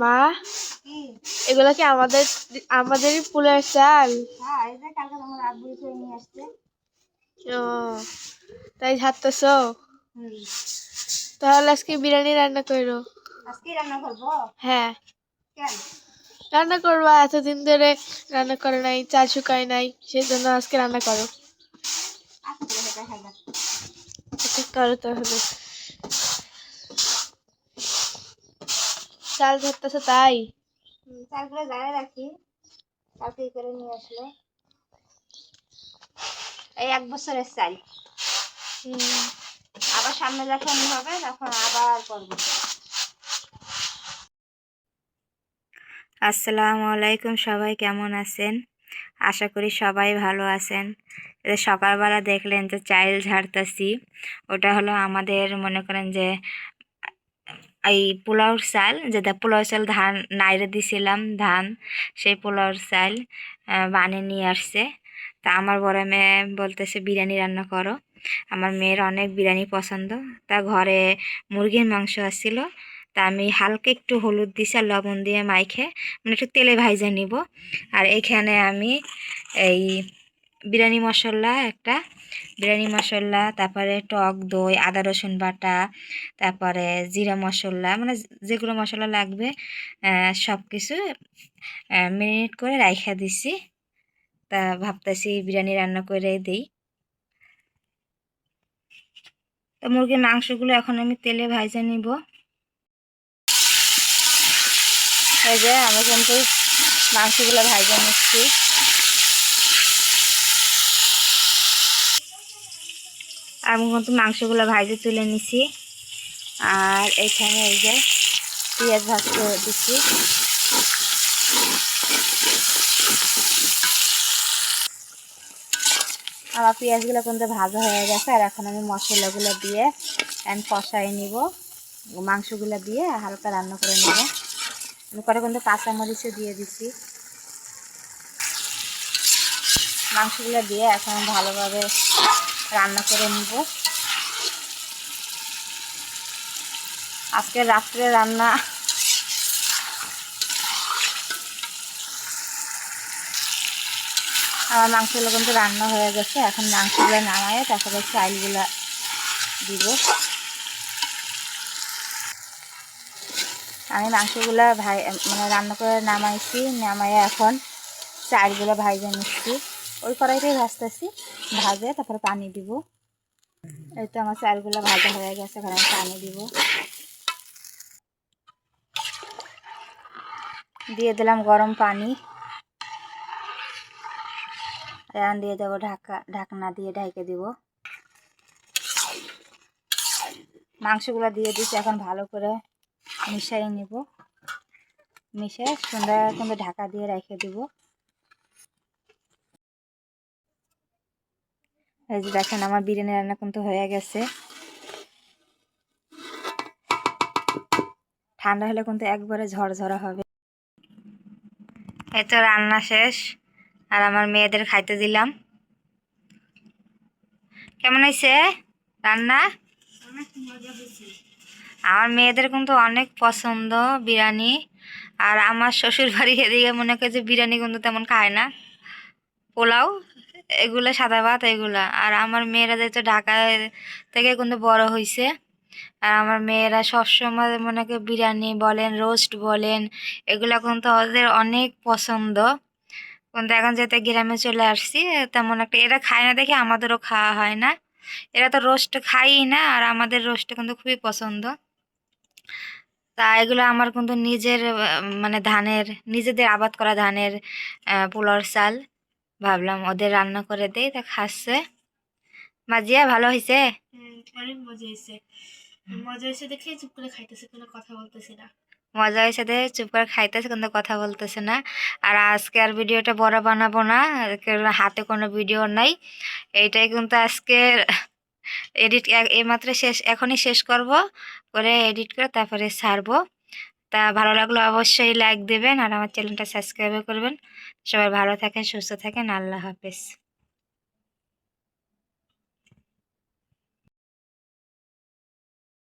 মা এগুলো কি আমাদের আমাদেরই ফুলের চাল? হ্যাঁ ও তাই ঝাড়তেছ তাহলে আজকে বিরিয়ানি রান্না করো। আজকে রান্না করব? হ্যাঁ। কেন? রান্না করবা এতদিন ধরে রান্না করে নাই চাল শুকায় নাই সেই জন্য আজকে রান্না করো। আচ্ছা, করো তাহলে। চাল ধরতেছ তাই। চালগুলো জানে রাখি কালকে করে নিয়ে আসলো। এই এক বছরের চাল। আবার সামনে যখন হবে তখন আবার করব। আসসালামু আলাইকুম সবাই কেমন আছেন? আশা করি সবাই ভালো আছেন। এই সকালবেলা দেখলেন যে চাইল ঝাড়তাছি ওটা হলো আমাদের মনে করেন যে এই পোলাওর চাল যেটা পোলাও চাল ধান নাইরে দিছিলাম ধান, সেই পোলাওর চাল বানিয়ে নিয়ে আসছে। তা আমার বড় মেয়ে বলতেছে, বিরিয়ানি রান্না করো। আমার মেয়ের অনেক বিরিয়ানি পছন্দ। তা ঘরে মুরগির মাংস আসছিল তা আমি হালকা একটু হলুদ দিছি আর লবণ দিয়ে মাইখে মানে একটু তেলে ভাইজে নিব। আর এখানে আমি এই বিরিয়ানি মশলা একটা বিরিয়ানি মশলা, তারপরে টক দই, আদা রসুন বাটা, তারপরে জিরা মশলা মানে যেগুলো মশলা লাগবে সব কিছু মেরিনেট করে রাইখা দিছি। তা ভাবতেছি বিরিয়ানি রান্না করে দিই। তো মুরগির মাংসগুলো এখন আমি তেলে ভাইজা নিব। এই যে আমি কিন্তু মাংসগুলো ভাইজা নিচ্ছি। আমি কিন্তু মাংসগুলো ভাইজে তুলে নিছি। আর এখানে এই যে পেঁয়াজ ভাজতে দিচ্ছি আমার পেঁয়াজগুলো কিন্তু ভাজা হয়ে গেছে, আর এখন আমি মশলাগুলো দিয়ে আমি কষাই নিব। মাংসগুলো দিয়ে হালকা রান্না করে নেব। আমি পরে কিন্তু কাঁচামরিচও দিয়ে দিছি। মাংসগুলো দিয়ে এখন ভালোভাবে রান্না করে নিব। আজকে রাত্রে রান্না। আমার মাংসগুলো কিন্তু রান্না হয়ে গেছে। এখন মাংসগুলো নামায়ে তারপরে চাইলগুলো দিব। আমি মাংসগুলো ভাই মানে রান্না করে নামাইছি নামাইয়ে এখন চালগুলো ভাইজে নিচ্ছি। ওই কড়াইটাই ভাজতেছি। ভাজে তারপরে পানি দিব। এই তো আমার চালগুলো ভাজা হয়ে গেছে, এখানে আমি পানি দিব। দিয়ে দিলাম গরম পানি। রান দিয়ে দেবো ঢাকা, ঢাকনা দিয়ে ঢেকে দিব। মাংসগুলো দিয়ে দিচ্ছি এখন ভালো করে মিশাই নিব। মিশিয়ে সুন্দর কিন্তু ঢাকা দিয়ে রেখে দিব। এই যে দেখেন আমার বিরিয়ানি রান্না কিন্তু হয়ে গেছে। ঠান্ডা হলে কিন্তু একবারে ঝরঝরা হবে। এই তো রান্না শেষ, আর আমার মেয়েদের খাইতে দিলাম। কেমন হয়েছে রান্না? আমার মেয়েদের কিন্তু অনেক পছন্দ বিরিয়ানি, আর আমার শ্বশুর বাড়ি এদিকে মনে করে যে বিরিয়ানি কিন্তু তেমন খায় না। পোলাও এগুলো সাদা ভাত এগুলা। আর আমার মেয়েরা যেহেতু ঢাকায় থেকে কিন্তু বড় হয়েছে আর আমার মেয়েরা সবসময় মনে করে বিরিয়ানি বলেন রোস্ট বলেন এগুলো কিন্তু ওদের অনেক পছন্দ। কিন্তু এখন যেতে গ্রামে চলে আসছি তেমন একটা এরা খায় না দেখে আমাদেরও খাওয়া হয় না। এরা তো রোস্ট খাই না আর আমাদের রোস্ট কিন্তু খুবই পছন্দ। তা এগুলো আমার কিন্তু নিজের মানে ধানের নিজেদের আবাদ করা ধানের আহ, পোলাওর চাল। ভাবলাম ওদের রান্না করে দেই তা খাচ্ছে। মাজিয়া ভালো হয়েছে অনেক মজা হয়েছে মজা হয়েছে দেখে চুপ করে খাইতেছে কোনো কথা বলতেছি না। মজা হয়েছে দে চুপ করে খাইতেছে কিন্তু কথা বলতেছে না। আর আজকে আর ভিডিওটা বড় বানাবো না হাতে কোনো ভিডিও নাই। এইটাই কিন্তু আজকে এডিট এইমাত্র শেষ এখনই শেষ করব করে এডিট করে তারপরে ছাড়বো। তা ভালো লাগল অবশ্যই লাইক দেবেন আর আমার চ্যানেলটা সাবস্ক্রাইব করবেন। সবাই ভালো থাকেন, সুস্থ থাকেন, আল্লাহ হাফেজ।